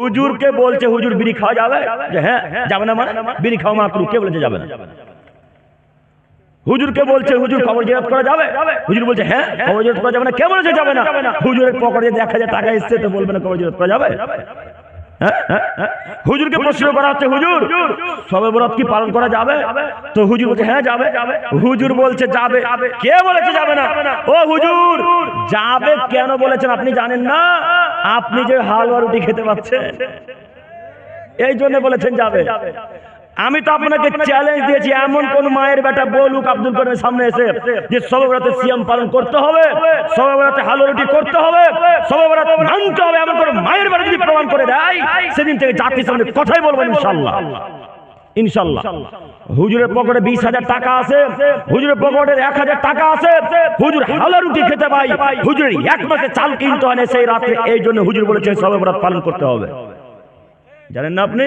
হুজুরকে বলছে হুজুর বিড়ি খাওয়া যাবে? যে হ্যাঁ যাবে না মানে বিড়ি খাওয়া মাকরু কে বলেছে যাবে না? হুজুরকে বলছে হুজুর কবর জিয়ারত করা যাবে? হুজুর বলছে হ্যাঁ কবর জিয়ারত করা যাবে না কে বলেছে যাবে না? হুজুরের পকেটে এক হাজার টাকা এসছে তো বলবে না কবর জিয়ারত করা যাবে? হ্যাঁ? হ্যাঁ? হ্যাঁ? হুজুরকে প্রশ্ন করা হচ্ছে হুজুর সবে বরাত কি পালন করা যাবে? তো হুজুর বলছে হ্যাঁ যাবে। হুজুর বলছে যাবে। কে বলেছে যাবে না? ও হুজুর যাবে কেন বলেছেন আপনি জানেন না? আপনি যে হালুয়া রুটি খেতে পাচ্ছেন, এই জন্য বলেছেন যাবে। আমি তো আপনাকে চ্যালেঞ্জ দিয়েছি, এমন কোন মায়ের বেটা বলুক আব্দুল করিমের সামনে এসে যে সবেবরাতে সিয়াম পালন করতে হবে সবেবরাতে হালুয়া রুটি করতে হবে সবেবরাত মানতে হবে, এমন কোন মায়ের বেটা যদি প্রমাণ করে দেয়, সেদিন থেকে জাতির সামনে কথাই বলবেন ইনশাল্লাহ ইনশাল্লাহ। হুজুরের পকেটে বিশ হাজার টাকা আছে, হুজুরের পকেটে এক হাজার টাকা আছে, হুজুর হালা রুটি খেতে পাই হুজুরের এক মাসে চাল কিনতে হয় সেই রাত্রে, এই জন্য হুজুর বলেছে সবে পালন করতে হবে। জানেন না আপনি?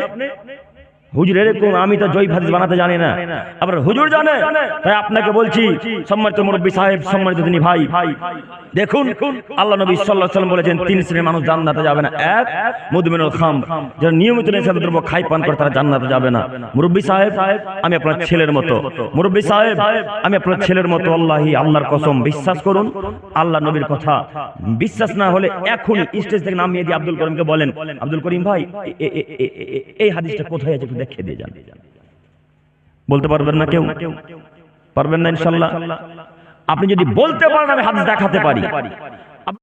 হুজুর এরকম আমি তো জয় হাদিস বানাতে জানি না। আবার হুজুর জানে? তাই আপনাকে বলছি সম্মানিত মুরব্বী সাহেব সম্মানিত তিনি ভাই। দেখুন আল্লাহ নবী সাল্লাল্লাহু আলাইহি সাল্লাম বলেছেন তিন শ্রেণির মানুষ জান্নাতে যাবে না। এক মুদমিনুল খাম। যারা নিয়মিত নেশা দ্রব্য খাই পান করে তারা জান্নাতে যাবে না। মুরব্বী সাহেব আমি আপনার ছেলের মতো। মুরব্বী সাহেব আমি আপনার ছেলের মতো আল্লাহি আল্লাহর কসম বিশ্বাস করুন। আল্লাহ নবীর কথা বিশ্বাস না হলে এখনই স্টেজ থেকে নামিয়ে দিয়ে আব্দুল করিমকে বলেন। আব্দুল করিম ভাই এই হাদিসটা কোথায় আছে একটু খেদে যান। বলতে পারবেন না কেউ? পারবেন না ইনশাল্লাহ? আপনি যদি বলতে পারেন আমি হাদিস দেখাতে পারি।